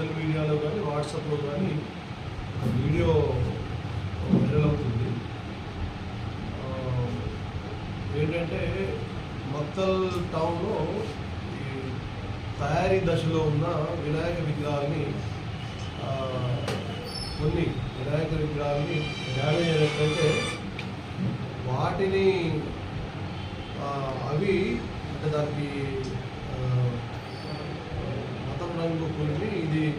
Social మీడియాలో కానీ వాట్సాప్లో కానీ వీడియో వైరల్ అవుతుంది. ఏంటంటే మత్తల్ టౌన్లో ఈ తయారీ దశలో ఉన్న వినాయక విగ్రహాలని కొన్ని వినాయక విగ్రహాలని డ్యామేజ్ అయినట్లయితే వాటిని అవి అంటే దానికి మతం రంగు కొన్ని ఇది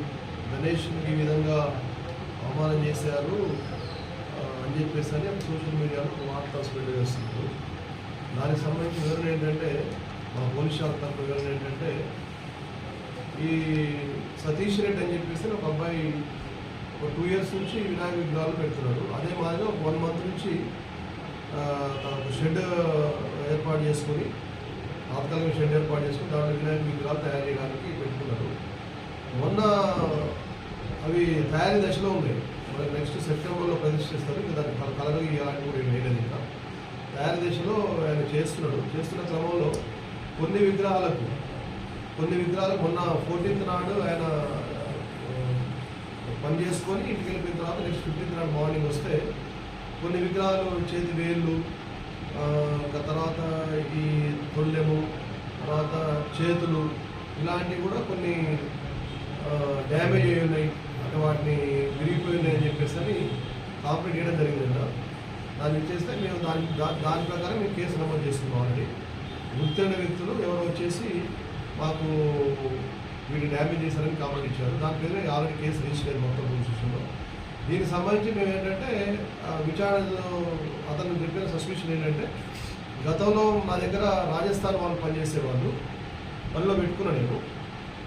గణేష్కి ఈ విధంగా అవమానం చేశారు. అని చెప్పేసి అని సోషల్ మీడియాలో ఒక స్ప్రెడ్ చేస్తున్నారు. దానికి సంబంధించిన వివరణ ఏంటంటే మా పోలీస్ శాఖ తరఫు వివరణ ఏంటంటే ఈ సతీష్ రెడ్డి అని చెప్పేసి ఒక అబ్బాయి ఒక టూ ఇయర్స్ నుంచి వినాయక విగ్రహాలు పెడుతున్నాడు అదే మాదిరిగా ఒక వన్ మంత్ నుంచి తన ఒక షెడ్ ఏర్పాటు చేసుకొని తాత్కాలిక షెడ్ ఏర్పాటు చేసుకుని దాంట్లో వినాయక విగ్రహాలు తయారు చేయడానికి పెట్టుకున్నారు. అవి తయారీ దశలో ఉన్నాయి. మరి నెక్స్ట్ సెప్టెంబర్లో ప్రదర్శిస్తారు ఇంకా దానికి కల- కలర్ ఇవ్వాలని కూడా వేయలేదు ఇంకా. తయారీ దశలో ఆయన చేస్తున్నాడు. చేస్తున్న క్రమంలో కొన్ని విగ్రహాలకు కొన్ని విగ్రహాలకు మొన్న ఫోర్టీన్త్ నాడు ఆయన పని చేసుకొని ఇంటికి వెళ్ళిపోయిన తర్వాత నెక్స్ట్ ఫిఫ్టీన్త్ నాడు మార్నింగ్ వస్తే కొన్ని విగ్రహాలు చేతి వేళ్ళు తర్వాత ఈ తొల్లెము తర్వాత చేతులు ఇలాంటివి కూడా కొన్ని డ్యామేజ్ అయి ఉన్నాయి. వాటిని విరిగిపోయి అని చెప్పేసి అని కాంప్లీట్ చేయడం జరిగిందంట. దాన్ని ఇచ్చేస్తే మేము దాని దాని ప్రకారం మేము కేసు నమోదు చేస్తున్నాం ఆల్రెడీ. గుర్తున్న వ్యక్తులు ఎవరో వచ్చేసి మాకు వీటి డ్యామేజ్ చేశారని కామెంట్ ఇచ్చారు. దాని పేరు ఆల్రెడీ కేసు రిజిస్టర్ అయింది మొత్తం పోలీస్ స్టేషన్లో. దీనికి సంబంధించి మేము ఏంటంటే ఆ, విచారణలో అతను చెప్పిన సస్పెషన్ ఏంటంటే గతంలో మా దగ్గర రాజస్థాన్ వాళ్ళు పనిచేసేవాళ్ళు. పనిలో పెట్టుకున్నాను నేను.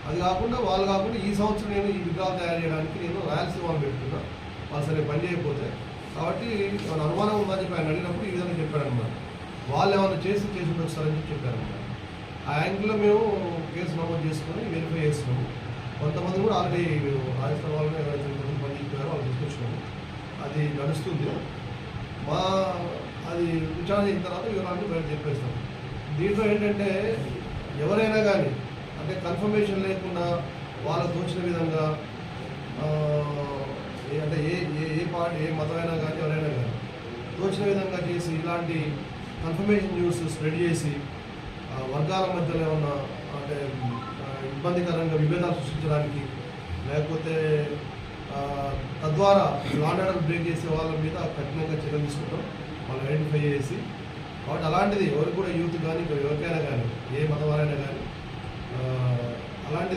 అది కాకుండా వాళ్ళు కాకుండా ఈ సంవత్సరం నేను ఈ విగ్రహాలు తయారు చేయడానికి నేను రాయలసీమ వాళ్ళు పెట్టుకున్నా. వాళ్ళు సరే పని చేయకపోతే. కాబట్టి అనుమానం ఉందని చెప్పి ఆయన అడిగినప్పుడు ఈ విధంగా చెప్పాడనమాట వాళ్ళు ఏమైనా చేసి చేసి ఉండొస్తారని చెప్పి చెప్పారనమాట ఆ యాంగిల్లో మేము కేసు నమోదు చేసుకొని వెరిఫై చేస్తున్నాము. కొంతమంది కూడా ఆల్రెడీ రాజస్థాన్ వాళ్ళు ఎవరైతే పని చెప్పారో వాళ్ళు తీసుకొచ్చినాము. అది నడుస్తుంది. మా అది విచారణ చేసిన తర్వాత వివరాన్ని బయట చెప్పేస్తాం దీంట్లో ఏంటంటే ఎవరైనా కానీ అంటే కన్ఫర్మేషన్ లేకుండా వాళ్ళకు తోచిన విధంగా ఏ- అంటే ఏ ఏ ఏ పార్టీ ఏ మతమైనా కానీ ఎవరైనా కానీ తోచిన విధంగా చేసి ఇలాంటి కన్ఫర్మేషన్ న్యూస్ స్ప్రెడ్ చేసి వర్గాల మధ్యలో ఏమన్నా అంటే ఇబ్బందికరంగా విభేదాలు సృష్టించడానికి లేకపోతే తద్వారా లాండ్ ఆర్డర్ బ్రేక్ చేసే వాళ్ళ మీద కఠినంగా చర్యలు తీసుకుంటాం. వాళ్ళు ఐడెంటిఫై చేసి కాబట్టి అలాంటిది ఎవరు కూడా యూత్ కానీ ఎవరికైనా కానీ ఏ మతవారైనా కానీ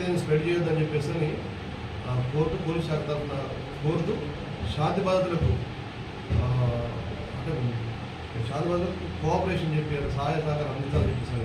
అలాంటిది స్ప్రెడ్ చేయొద్దని చెప్పేసి అని కోర్టు పోలీస్ శాఖ తరఫున కోరుతూ శాంతి బాధితులకు అంటే శాంతి బాధితులకు కోఆపరేషన్ చెప్పి సహాయ సహకారం అందించాలని చెప్పేసి